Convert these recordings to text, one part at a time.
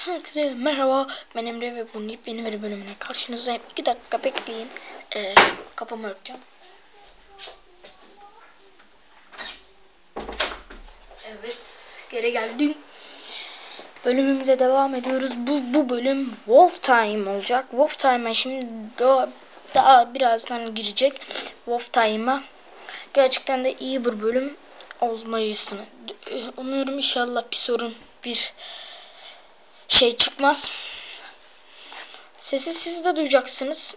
Herkese merhaba ben Emre ve bunun yeni bir bölümüne karşınızdayım. 2 dakika bekleyin. Ee, şu kapımı örteceğim. Evet geri geldim. Bölümümüze devam ediyoruz. Bu, bu bölüm Wolf Time olacak. Wolf Time'a şimdi daha, daha birazdan girecek. Wolf Time'a. Gerçekten de iyi bir bölüm olmayısını umuyorum inşallah bir sorun bir şey çıkmaz. Sesi siz de duyacaksınız.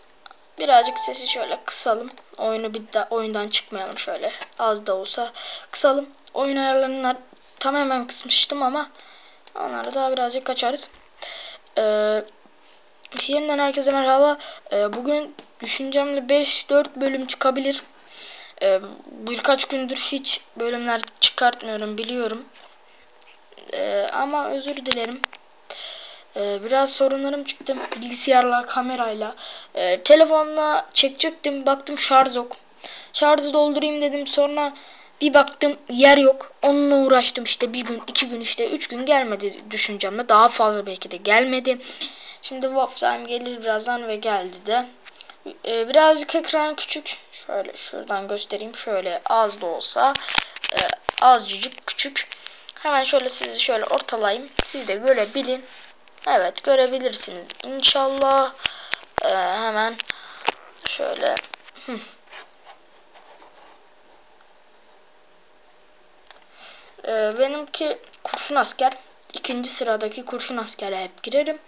Birazcık sesi şöyle kısalım. Oyunu bir de oyundan çıkmayalım şöyle. Az da olsa kısalım. Oyun ayarlarını tamamen kısmıştım ama onları daha birazcık kaçarız. Ee, yeniden herkese merhaba. Ee, bugün düşüncemle 5-4 bölüm çıkabilir. Ee, birkaç gündür hiç bölümler çıkartmıyorum biliyorum. Ee, ama özür dilerim. Ee, biraz sorunlarım çıktı bilgisayarla, kamerayla. Ee, telefonla çekecektim. Baktım şarj yok. Şarjı doldurayım dedim. Sonra bir baktım yer yok. Onunla uğraştım işte bir gün, iki gün işte, üç gün gelmedi düşüncemle. Daha fazla belki de gelmedi. Şimdi Wap Time gelir birazdan ve geldi de. Ee, birazcık ekran küçük. Şöyle şuradan göstereyim. Şöyle az da olsa e, azıcık küçük. Hemen şöyle sizi şöyle ortalayayım. Siz de görebilin. Evet görebilirsiniz. İnşallah ee, hemen şöyle ee, benimki kurşun asker. ikinci sıradaki kurşun askere hep girerim.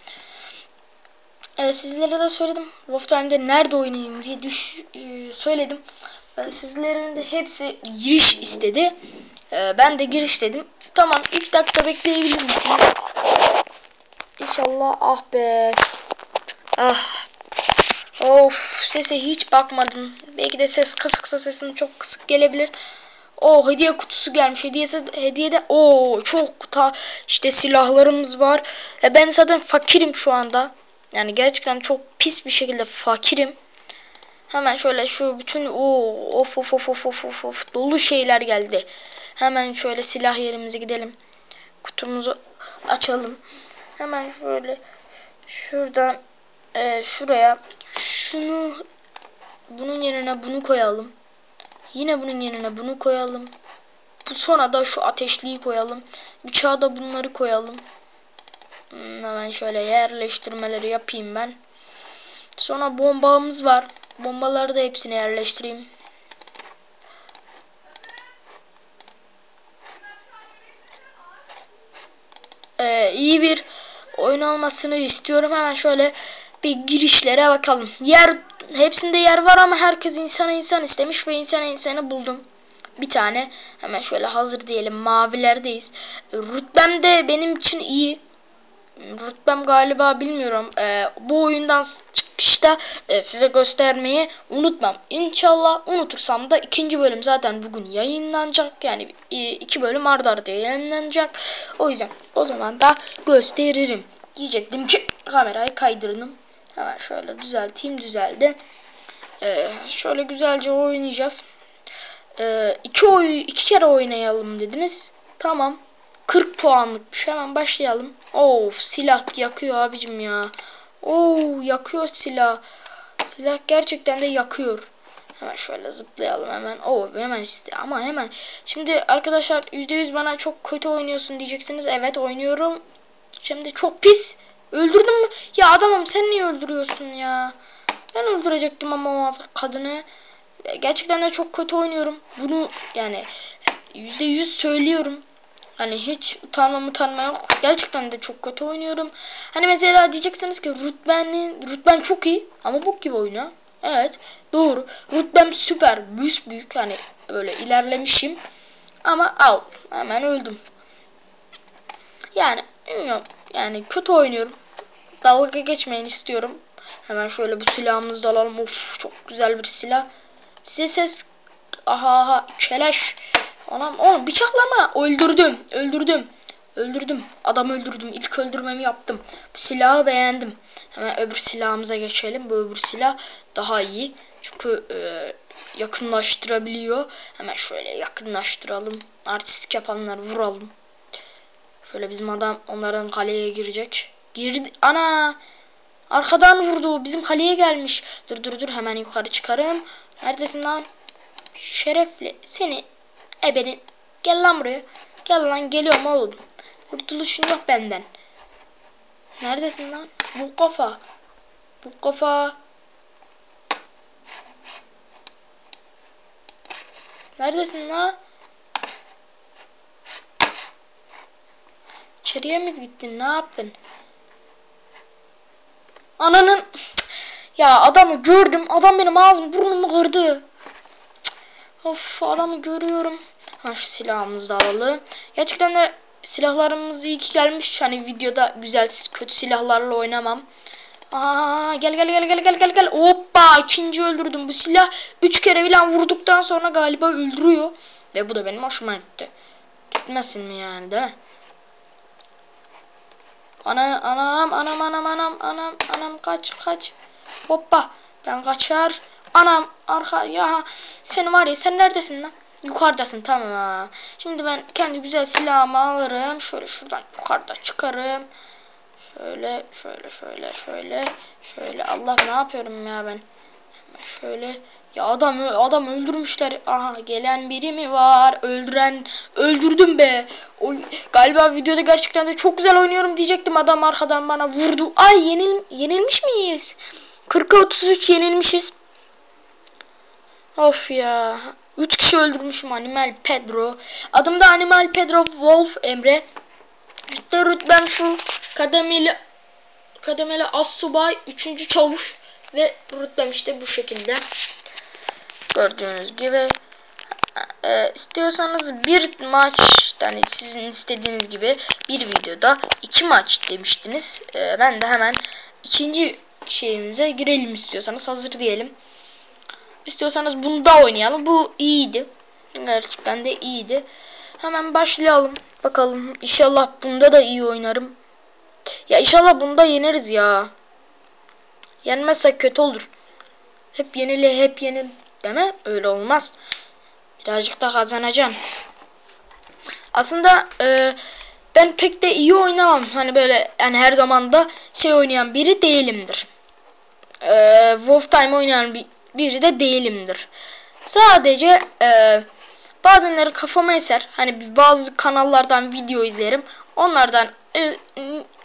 Ee, sizlere de söyledim. Wolf Time'de nerede oynayayım diye düş, e, söyledim. Ee, sizlerin de hepsi giriş istedi. Ee, ben de giriş dedim. Tamam 3 dakika bekleyebilir misiniz? İnşallah ah be. Ah. Of sese hiç bakmadım. Belki de ses kısıksa sesin çok kısık gelebilir. O hediye kutusu gelmiş. Hediyesi hediyede o çok ta işte silahlarımız var. E ben zaten fakirim şu anda. Yani gerçekten çok pis bir şekilde fakirim. Hemen şöyle şu bütün o of of of of of of dolu şeyler geldi. Hemen şöyle silah yerimize gidelim. Kutumuzu açalım. Hemen şöyle şuradan e, şuraya şunu bunun yerine bunu koyalım. Yine bunun yerine bunu koyalım. Bu sonra da şu ateşliği koyalım. Bıçağa da bunları koyalım. Hmm, hemen şöyle yerleştirmeleri yapayım ben. Sonra bombamız var. Bombaları da hepsini yerleştireyim. Ee, iyi bir oyun olmasını istiyorum. Hemen şöyle bir girişlere bakalım. Yer hepsinde yer var ama herkes insana insan istemiş ve insana insanı buldum. Bir tane hemen şöyle hazır diyelim mavilerdeyiz. Rütbem de benim için iyi. Rütbem galiba bilmiyorum. Ee, bu oyundan çıkışta e, size göstermeyi unutmam. İnşallah unutursam da ikinci bölüm zaten bugün yayınlanacak. Yani e, iki bölüm arda arda yayınlanacak. O yüzden o zaman da gösteririm. Diyecektim ki kamerayı kaydırdım. Hemen şöyle düzelteyim düzeldi. Ee, şöyle güzelce oynayacağız. Ee, iki, oy iki kere oynayalım dediniz. Tamam. 40 puanlıkmış. Hemen başlayalım. Of silah yakıyor abicim ya. Oo yakıyor silah. Silah gerçekten de yakıyor. Hemen şöyle zıplayalım hemen. Oo hemen işte ama hemen. Şimdi arkadaşlar %100 bana çok kötü oynuyorsun diyeceksiniz. Evet oynuyorum. Şimdi çok pis. Öldürdün mü? Ya adamım sen niye öldürüyorsun ya? Ben öldürecektim ama o kadını. Gerçekten de çok kötü oynuyorum. Bunu yani %100 söylüyorum. Hani hiç utanma utanma yok. Gerçekten de çok kötü oynuyorum. Hani mesela diyeceksiniz ki rütbenin rütben çok iyi ama bok gibi oynuyor. Evet doğru. Rütbem süper büyük büyük hani böyle ilerlemişim. Ama al hemen öldüm. Yani bilmiyorum. Yani kötü oynuyorum. Dalga geçmeyin istiyorum. Hemen şöyle bu silahımızı da alalım. Of çok güzel bir silah. Size ses aha aha keleş Anam oğlum bıçaklama. Öldürdüm. Öldürdüm. Öldürdüm. Adam öldürdüm. İlk öldürmemi yaptım. Bu silahı beğendim. Hemen öbür silahımıza geçelim. Bu öbür silah daha iyi. Çünkü e, yakınlaştırabiliyor. Hemen şöyle yakınlaştıralım. Artistik yapanlar vuralım. Şöyle bizim adam onların kaleye girecek. Girdi. Ana. Arkadan vurdu. Bizim kaleye gelmiş. Dur dur dur hemen yukarı çıkarım. Neredesin lan? Şerefli. Seni ebenin. Gel lan buraya. Gel lan geliyorum oğlum. Kurtuluşun yok benden. Neredesin lan? Bu kafa. Bu kafa. Neredesin lan? İçeriye mi gittin? Ne yaptın? Ananın ya adamı gördüm. Adam benim ağzım burnumu kırdı. Of adamı görüyorum. Ha şu silahımızı da alalım. Gerçekten de silahlarımız iyi ki gelmiş. Hani videoda güzel kötü silahlarla oynamam. Aa gel gel gel gel gel gel gel. Hoppa ikinci öldürdüm. Bu silah 3 kere falan vurduktan sonra galiba öldürüyor. Ve bu da benim hoşuma gitti. Gitmesin mi yani mi? Ana, anam anam anam anam anam anam kaç kaç. Hoppa ben kaçar. Anam arka ya sen var ya sen neredesin lan? Yukarıdasın tamam. Şimdi ben kendi güzel silahımı alırım. Şöyle şuradan yukarıda çıkarım. Şöyle şöyle şöyle şöyle şöyle Allah ne yapıyorum ya ben? Şöyle ya adam adam öldürmüşler. Aha gelen biri mi var? Öldüren öldürdüm be. O, galiba videoda gerçekten de çok güzel oynuyorum diyecektim. Adam arkadan bana vurdu. Ay yenil yenilmiş miyiz? 40'a 33 yenilmişiz. Of ya. 3 kişi öldürmüşüm Animal Pedro. Adım da Animal Pedro Wolf Emre. İşte rütbem şu kademeli kademeli assubay 3. çavuş ve rütbem işte bu şekilde. Gördüğünüz gibi e, istiyorsanız bir maç yani sizin istediğiniz gibi bir videoda iki maç demiştiniz. E, ben de hemen ikinci şeyimize girelim istiyorsanız hazır diyelim. İstiyorsanız bunda oynayalım. Bu iyiydi. Gerçekten de iyiydi. Hemen başlayalım. Bakalım. İnşallah bunda da iyi oynarım. Ya inşallah bunda yeneriz ya. Yenmezsek kötü olur. Hep yenile hep yenil deme. Öyle olmaz. Birazcık da kazanacağım. Aslında e, ben pek de iyi oynamam. Hani böyle yani her zaman da şey oynayan biri değilimdir. E, Wolf Time oynayan bir, biri de değilimdir. Sadece e, bazenleri kafama eser. Hani bazı kanallardan video izlerim. Onlardan e,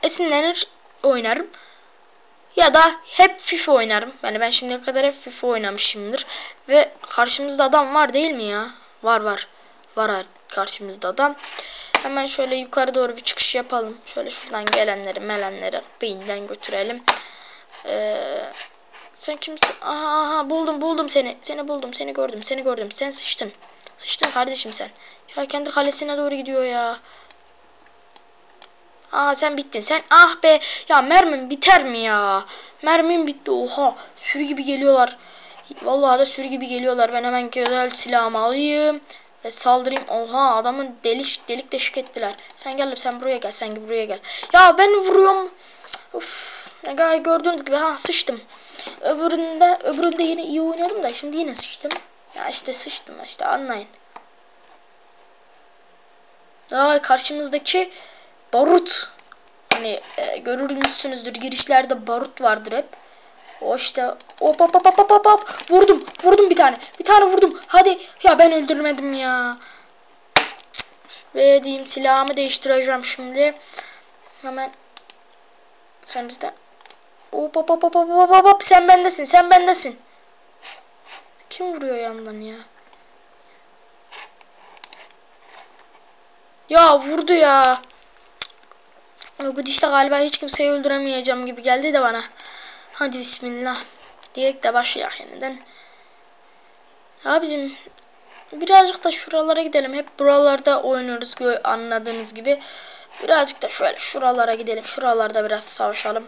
esinlenir oynarım. Ya da hep FIFA oynarım. Yani ben şimdiye kadar hep FIFA oynamışımdır. Ve karşımızda adam var değil mi ya? Var var. Var karşımızda adam. Hemen şöyle yukarı doğru bir çıkış yapalım. Şöyle şuradan gelenleri melenleri beyinden götürelim. Ee, sen kimsin? Aha, aha buldum buldum seni. Seni buldum seni gördüm seni gördüm. Sen sıçtın. Sıçtın kardeşim sen. Ya kendi kalesine doğru gidiyor ya. Aa sen bittin. Sen ah be. Ya mermim biter mi ya? Mermim bitti. Oha. Sürü gibi geliyorlar. Vallahi da sürü gibi geliyorlar. Ben hemen güzel silahımı alayım. Ve saldırayım. Oha adamın delik delik deşik ettiler. Sen gel sen buraya gel. Sen buraya gel. Ya ben vuruyorum. Ne gördüğünüz gibi ha sıçtım. Öbüründe öbüründe yine iyi oynadım da şimdi yine sıçtım. Ya işte sıçtım işte anlayın. Ay karşımızdaki barut. Hani e, görürmüşsünüzdür girişlerde barut vardır hep. O işte hop hop hop hop hop hop vurdum vurdum bir tane bir tane vurdum hadi ya ben öldürmedim ya ve diyeyim silahımı değiştireceğim şimdi hemen sen bizden hop hop hop hop hop hop hop sen bendesin sen bendesin kim vuruyor yandan ya ya vurdu ya bu dişte galiba hiç kimseyi öldüremeyeceğim gibi geldi de bana. Hadi bismillah. Diyerek de başlayalım yeniden. Abicim birazcık da şuralara gidelim. Hep buralarda oynuyoruz anladığınız gibi. Birazcık da şöyle şuralara gidelim. Şuralarda biraz savaşalım.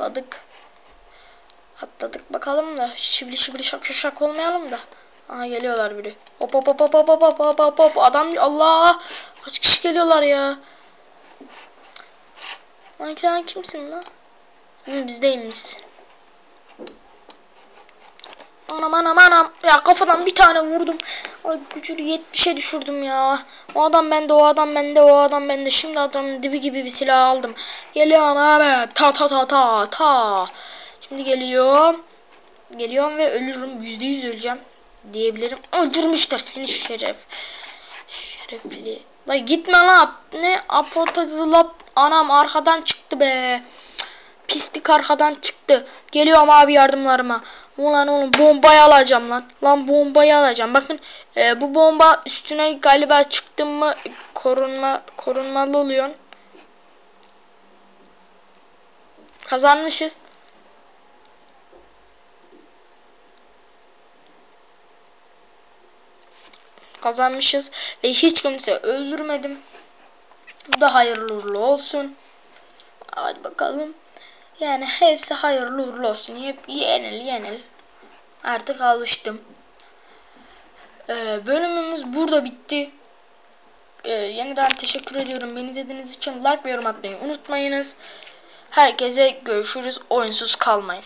Atladık. Atladık bakalım da şibli şibli şak şak olmayalım da. Aha geliyorlar biri. Hop hop hop hop hop hop hop hop hop adam Allah kaç kişi geliyorlar ya. Lan kimsin lan? Hı, bizdeymiş. Anam anam anam. Ya kafadan bir tane vurdum. Ay gücünü 70'e düşürdüm ya. O adam bende, o adam bende, o adam bende. Şimdi adamın dibi gibi bir silah aldım. Geliyorum abi. Ta ta ta ta ta. Şimdi geliyorum. Geliyorum ve ölürüm. Yüzde yüz öleceğim. Diyebilirim. Öldürmüşler seni şeref. Şerefli. La gitme lan. Ne apotazılap. Anam arkadan çıktı be. Pislik arkadan çıktı. Geliyorum abi yardımlarıma. Ulan oğlum bombayı alacağım lan. Lan bombayı alacağım. Bakın e, bu bomba üstüne galiba çıktım mı korunma korunmalı oluyor. Kazanmışız. Kazanmışız ve hiç kimse öldürmedim. Bu da hayırlı uğurlu olsun. Hadi bakalım. Yani hepsi hayırlı uğurlu olsun. Hep yenil yenil. Artık alıştım. Ee, bölümümüz burada bitti. Ee, yeniden teşekkür ediyorum. Beni izlediğiniz için like ve yorum atmayı unutmayınız. Herkese görüşürüz. Oyunsuz kalmayın.